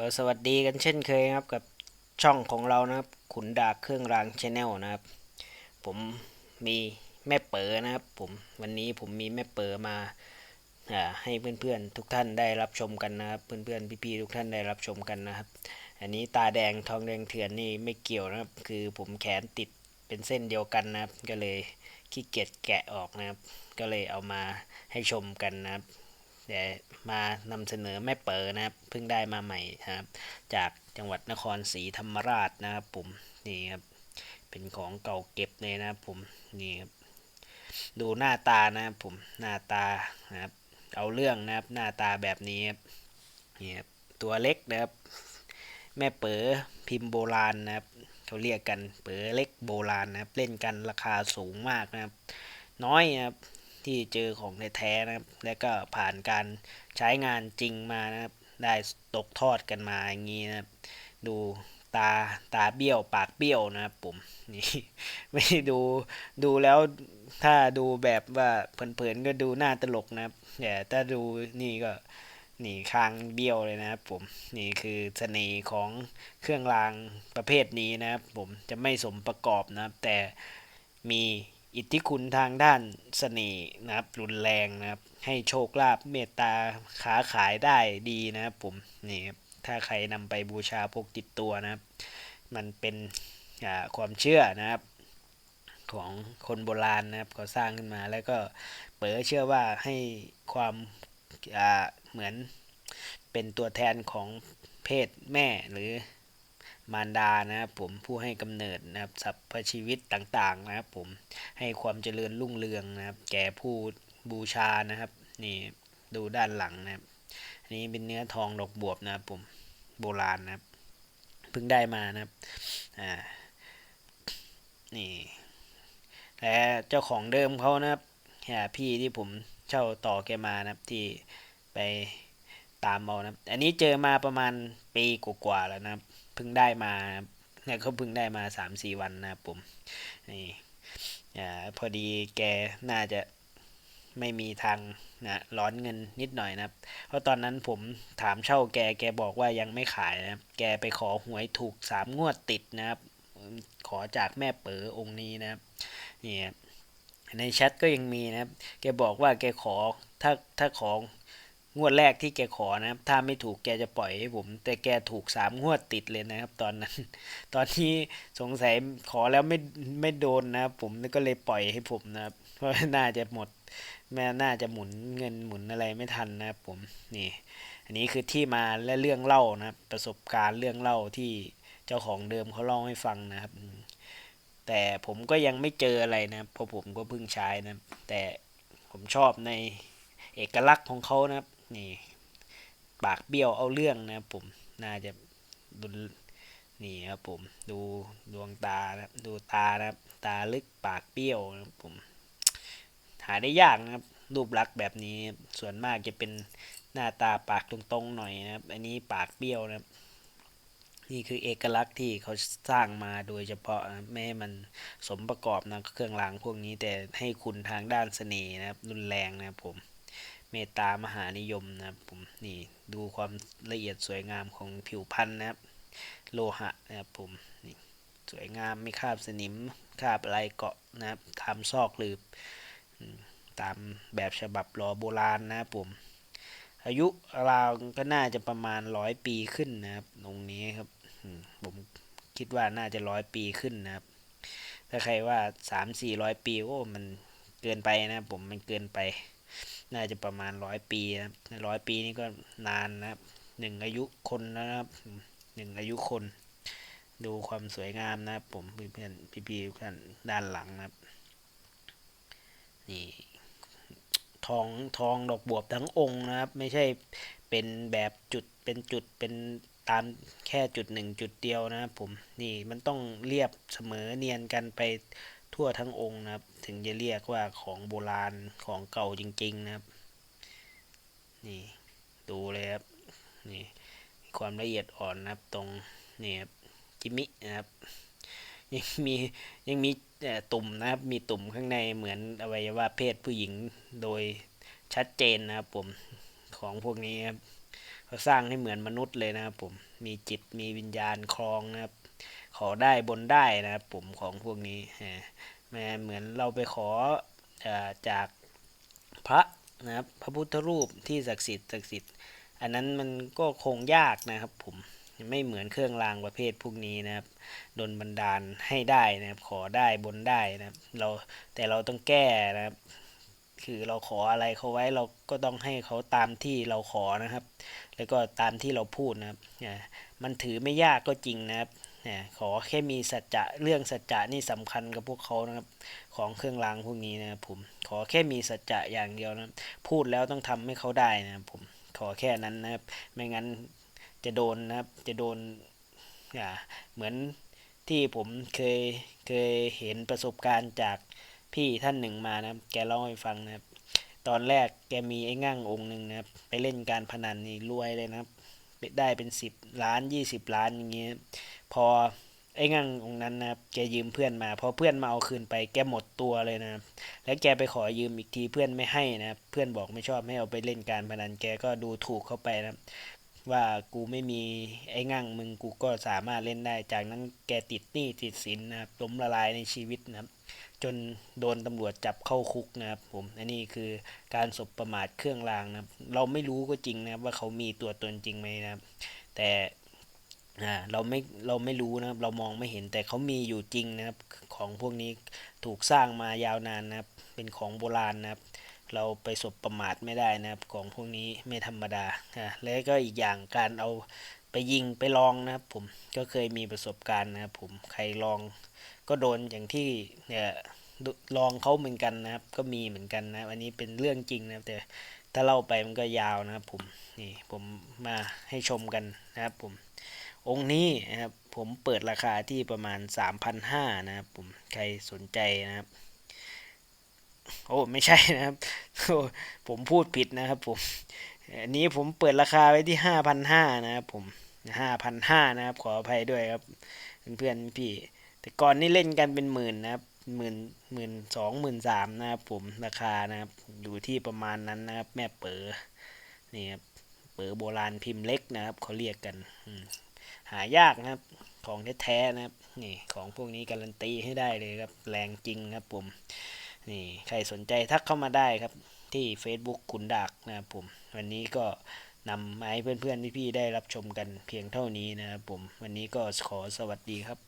ก็สวัสดีกันเช่นเคยครับกับช่องของเรานะครับ ขุนดาเครื่องรางชาแนลนะครับ ผมมีแม่เป๋อนะครับ ผมวันนี้ผมมีแม่เป๋อมาอ่าให้เพื่อนๆทุกท่านได้รับชมกันนะครับ เพื่อนๆพี่ๆทุกท่านได้รับชมกันนะครับ อันนี้ตาแดงทองแดงเถื่อนนี่ไม่เกี่ยวนะครับ คือผมแขนติดเป็นเส้นเดียวกันนะครับ ก็เลยขี้เกียจแกะออกนะครับ ก็เลยเอามาให้ชมกันนะครับ เดี๋ยวมานำเสนอแม่เป๋อนะครับเพิ่งได้มาใหม่ครับ จากจังหวัดนครศรีธรรมราชนะครับผมนี่ครับเป็นของเก่าเก็บเลยนะครับผมนี่ครับดูหน้าตานะครับผมหน้าตานะครับเอาเรื่องนะครับหน้าตาแบบนี้ครับนี่ครับตัวเล็กนะครับ แม่เป๋อพิมพ์โบราณนะครับเขาเรียกกันเป๋อเล็กโบราณนะครับ เล่นกันราคาสูงมากนะครับ น้อยนะครับ ที่เจอของแท้นะครับ แล้วก็ผ่านการใช้งานจริงมานะครับ ได้ตกทอดกันมาอย่างนี้นะครับ ดูตาตาเบี้ยวปากเบี้ยวนะครับผมนี่ไม่ดูดูแล้วถ้าดูแบบว่าเพลินๆก็ดูน่าตลกนะครับแต่ถ้าดูนี่ก็นี่คางเบี้ยวเลยนะครับผมนี่คือเสน่ห์ของเครื่องรางประเภทนี้นะครับผมจะไม่สมประกอบนะครับ แต่มี อิทธิคุณทางด้านเสน่ห์นะครับรุนแรงนะครับ ให้โชคลาภเมตตาค้าขายได้ดีนะครับผมนี่ครับถ้าใครนำไปบูชาพกติดตัวนะครับ มันเป็นความเชื่อนะครับ ของคนโบราณนะครับเขาสร้างขึ้นมาแล้วก็เป๋อเชื่อว่าให้ความเหมือนเป็นตัวแทนของเพศแม่หรือ มารดานะครับผมผู้ให้กำเนิดนะครับสรรพชีวิตต่างๆนะครับผมให้ความเจริญรุ่งเรืองนะครับ แก่ผู้บูชานะครับ นี่ดูด้านหลังนะครับอันนี้เป็นเนื้อทองดอกบวบนะครับผมโบราณนะครับเพิ่งได้มานะครับอ่านี่และเจ้าของเดิมเขานะครับพี่ที่ผมเช่าต่อแกมานะครับที่ไป ตามเอานะครับอันนี้เจอมาประมาณปีกว่าๆแล้วนะครับเพิ่งได้มาเนี่ยเขาเพิ่งได้มาสามสี่วันนะครับผมนี่อ่าพอดีแกน่าจะไม่มีทางนะร้อนเงินนิดหน่อยนะครับ เพราะตอนนั้นผมถามเช่าแกแกบอกว่ายังไม่ขายนะครับ แกไปขอหวยถูกสามงวดติดนะครับ ขอจากแม่เป๋อองค์นี้นะครับนี่ครับในแชทก็ยังมีนะครับ แกบอกว่าแกขอถ้าถ้าของ งวดแรกที่แกขอนะครับ ถ้าไม่ถูกแกจะปล่อยให้ผม แต่แกถูกสามงวดติดเลยนะครับ ตอนนั้น ตอนที่สงสัยขอแล้วไม่ไม่โดนนะครับผมก็เลยปล่อยให้ผมนะครับ เพราะน่าจะหมดแม่น่าจะหมุนเงินหมุนอะไรไม่ทันนะครับผมนี่ อันนี้คือที่มาและเรื่องเล่านะครับ ประสบการณ์เรื่องเล่าที่เจ้าของเดิมเขาเล่าให้ฟังนะครับ แต่ผมก็ยังไม่เจออะไรนะเพราะผมก็เพิ่งใช้นะแต่ผมชอบในเอกลักษณ์ของเขานะครับ นี่ปากเบี้ยวเอาเรื่องนะครับผมน่าจะดูนี่ครับผมดูดวงตานะครับดูตานะครับตาลึกปากเบี้ยวนะครับผมหาได้ยากนะครับรูปลักษณ์แบบนี้ส่วนมากจะเป็นหน้าตาปากตรงๆหน่อยนะครับ อันนี้ปากเบี้ยวนะครับ นี่คือเอกลักษณ์ที่เขาสร้างมาโดยเฉพาะนะไม่ให้มันสมประกอบนะเครื่องรางพวกนี้แต่ให้คุณทางด้านเสน่ห์นะครับรุนแรงนะครับผม เมตตามหานิยมนะครับผมนี่ดูความละเอียดสวยงามของผิวพรรณนะครับ โลหะนะครับผมนี่สวยงามไม่คาบสนิมคาบอะไรเกาะนะครับตามซอกหลืบตามแบบฉบับรอโบราณนะครับผมอายุราวก็น่าจะประมาณร้อยปีขึ้นนะครับ ตรงนี้ครับผมคิดว่าน่าจะร้อยปีขึ้นนะครับ ถ้าใครว่าสามสี่ร้อยปีโอ้มันเกินไปนะครับผมมันเกินไป น่าจะประมาณร้อยปีนะครับร้อยปีนี่ก็นานนะครับหนึ่งอายุคนนะครับหนึ่งอายุคน ดูความสวยงามนะครับ ผมเพื่อนๆพี่ๆท่านด้านหลังนะครับ นี่ทองทองดอกบวบทั้งองค์นะครับ ไม่ใช่เป็นแบบจุดเป็นจุดเป็นตามแค่จุดหนึ่งจุดเดียวนะครับผมนี่มันต้องเรียบเสมอเนียนกันไป ทั่วทั้งองค์นะครับ ถึงจะเรียกว่าของโบราณของเก่าจริง ๆนะครับ นี่ดูเลยครับนี่ความละเอียดอ่อนนะครับตรงนี่ครับจิมินะครับยังมียังมีตุ่มนะครับมีตุ่มข้างในเหมือนอวัยวะเพศผู้หญิงโดยชัดเจนนะครับผมของพวกนี้ครับเขาสร้างให้เหมือนมนุษย์เลยนะครับผมมีจิตมีวิญญาณครองนะครับ ขอได้บนได้นะครับผมของพวกนี้แม้เหมือนเราไปขออจากพระนะครับพระพุทธรูปที่ศักดิ์สิทธิ์ศักดิ์สิทธิ์อันนั้นมันก็คงยากนะครับผมไม่เหมือนเครื่องรางประเภทพวกนี้นะครับดนบันดาลให้ได้นะครับขอได้บนได้นะครับเราแต่เราต้องแก้นะครับ คือเราขออะไรเขาไว้เราก็ต้องให้เขาตามที่เราขอนะครับ แล้วก็ตามที่เราพูดนะครับมันถือไม่ยากก็จริงนะครับ เนี่ยขอแค่มีสัจจะเรื่องสัจจะนี่สำคัญกับพวกเขานะครับ ของเครื่องรางพวกนี้นะครับผมขอแค่มีสัจจะอย่างเดียวนะพูดแล้วต้องทำให้เขาได้นะครับผมขอแค่นั้นนะครับ ไม่งั้นจะโดนนะครับ จะโดนอ่าเหมือนที่ผมเคยเคยเห็นประสบการณ์จากพี่ท่านหนึ่งมานะครับ แกเล่าให้ฟังนะครับ ตอนแรกแกมีไอ้งั่งองค์หนึ่งนะครับ ไปเล่นการพนันนี่รวยเลยนะครับได้เป็นสิบล้านยี่สิบล้านอย่างเงี้ย พอไอ้งั่งองนั้นนะครับแกยืมเพื่อนมาพอเพื่อนมาเอาคืนไปแกหมดตัวเลยนะแล้วแกไปขอยืมอีกทีเพื่อนไม่ให้นะเพื่อนบอกไม่ชอบให้เอาไปเล่นการพนันแกก็ดูถูกเข้าไปนะว่ากูไม่มีไอ้งั่งมึงกูก็สามารถเล่นได้ จากนั้นแกติดหนี้ติดสินนะครับล้มละลายในชีวิตนะครับ จนโดนตำรวจจับเข้าคุกนะครับผมอันนี้คือการสบประมาทเครื่องรางนะครับเราไม่รู้ก็จริงนะครับว่าเขามีตัวตนจริงไหมนะครับแต่ เราไม่เราไม่รู้นะครับเรามองไม่เห็นแต่เขามีอยู่จริงนะครับ ของพวกนี้ถูกสร้างมายาวนานนะครับ เป็นของโบราณนะครับ เราไปสบประมาทไม่ได้นะครับ ของพวกนี้ไม่ธรรมดาอ่าแล้วก็อีกอย่างการเอาไปยิงไปลองนะครับ ผมก็เคยมีประสบการณ์นะครับ ผมใครลองก็โดนอย่างที่เนี่ยลองเขาเหมือนกันนะครับ ก็มีเหมือนกันนะอันนี้เป็นเรื่องจริงนะครับ แต่ถ้าเล่าไปมันก็ยาวนะครับ ผมนี่ผมมาให้ชมกันนะครับ ผม องค์นี้นะครับผมเปิดราคาที่ประมาณ 3,500นะครับผมใครสนใจนะครับ โอ้ไม่ใช่นะครับโอ้ผมพูดผิดนะครับผมอันนี้ผมเปิดราคาไว้ที่ 5,500นะครับผม5,500นะครับขออภัยด้วยครับเพื่อนๆพี่ แต่ก่อนนี่เล่นกันเป็นหมื่นนะครับหมื่นหมื่นสองหมื่นสามนะครับผมราคานะครับอยู่ที่ประมาณนั้นนะครับ แม่เป๋อนี่ครับเป๋อโบราณพิมพ์เล็กนะครับเขาเรียกกันอื หายากนะครับ ของแท้ๆนะครับนี่ของพวกนี้การันตีให้ได้เลยครับ แรงจริงครับผมนี่ใครสนใจทักเข้ามาได้ครับ ที่ Facebook ขุนดากนะครับผม วันนี้ก็นำมาให้เพื่อนๆพี่ๆได้รับชมกันเพียงเท่านี้นะครับผม วันนี้ก็ขอสวัสดีครับ